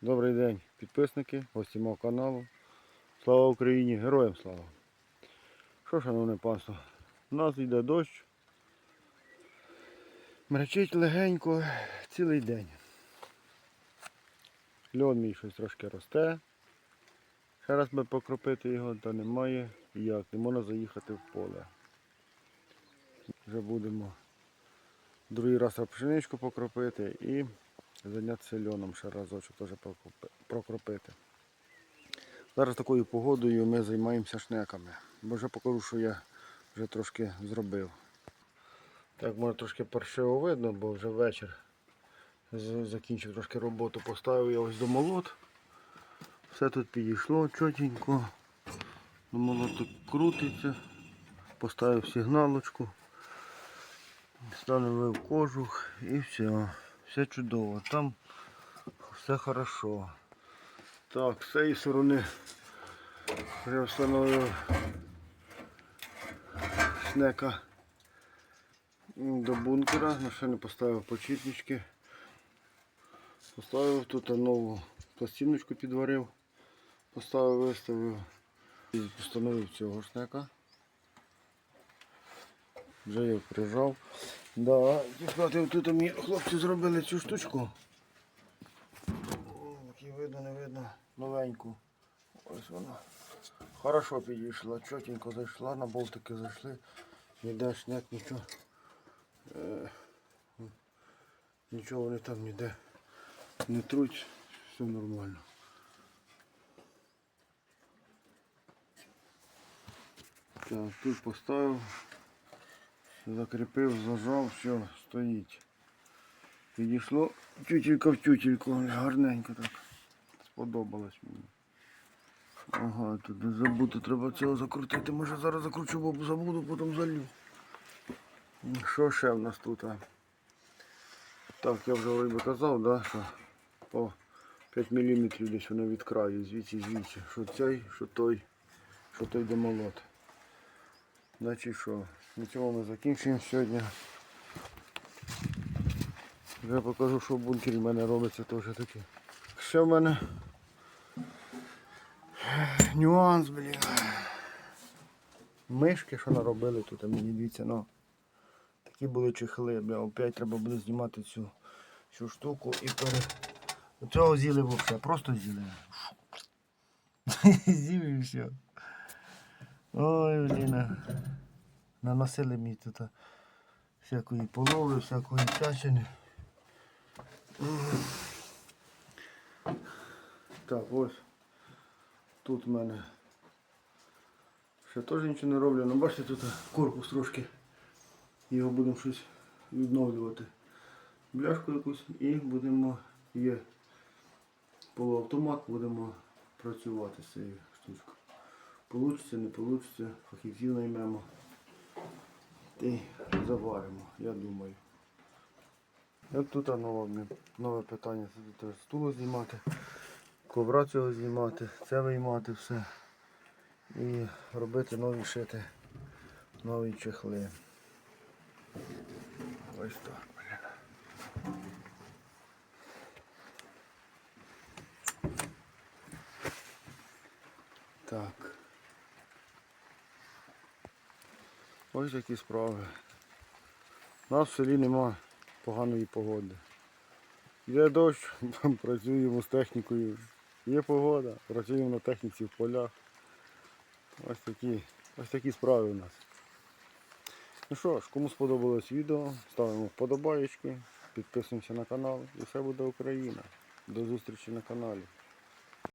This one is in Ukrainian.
Добрий день, підписники, гості мого каналу. Слава Україні! Героям слава! Що, шановне панство, у нас йде дощ. Мречить легенько цілий день. Льон мій щось трошки росте. Ще раз би покропити його, та немає як, не можна заїхати в поле. Вже будемо другий раз пшеничку покропити і зайнятися льоном ще разочок теж прокропити. Зараз такою погодою ми займаємося шнеками. Бо вже покажу, що я вже трошки зробив. Так, може трошки паршиво видно, бо вже вечір. Закінчив трошки роботу, поставив я ось до молот. Все тут підійшло чотенько. Молоток крутиться. Поставив сигналочку. Встановив кожух і все. Все чудово. Там все хорошо. Так, з цієї сторони вже встановив шнека до бункера, не поставив почіпнички. Поставив тут нову пластиночку підварив, поставив, виставив і встановив цього шнека. Вже його прижав. Да, тут мені хлопці зробили цю штучку. Як видно, не видно, новеньку. Ось вона. Хорошо підійшла, чотенько зайшла, на болтики зайшли. Ніде шняк, нічого. Е, нічого вони там ніде не труть, все нормально. Так, тут поставив. Закріпив, зажав, все, стоїть. Підійшло тютелька в тютельку, гарненько так. Сподобалось мені. Ага, тут не забути, треба цього закрутити. Може зараз закручу, бо забуду, потім залю. Що ще в нас тут? А? Так, я вже вроде казав, да, що по 5 мм десь воно від краю, звідси, звідси. Що цей, що той, що той де молот. Значить що, на цьому ми закінчуємо сьогодні. Вже покажу, що в бункері в мене робиться теж таке. Ще в мене нюанс, блін. Мишки, що наробили тут, а мені дивіться, ну. Такі були чехли, бля, опять треба буде знімати цю, цю штуку і пере. Цього з'їли взагалі, просто з'їли. З'їв і все. Ой, блін. Наносили мені тут всякої полови, всякої всячини. Так, ось. Тут в мене ще теж нічого не роблю. Ну бачите, тут корпус трошки. Його будемо щось відновлювати. Бляшку якусь і будемо, є полуавтомат, будемо працювати з цією штучкою. Получиться, не получиться, фахівців наймемо. Й заваримо, я думаю. Як тут нове, нове питання, тут стуло знімати, ковра цього знімати, це виймати все. І робити нові шити, нові чехли. Ось так, блін. Так. Ось такі справи. У нас в селі нема поганої погоди. Йде дощ, працюємо з технікою. Є погода, працюємо на техніці в полях. Ось такі, ось такі справи у нас. Ну що ж, кому сподобалось відео, ставимо вподобаєчки, підписуємося на канал і все буде Україна. До зустрічі на каналі.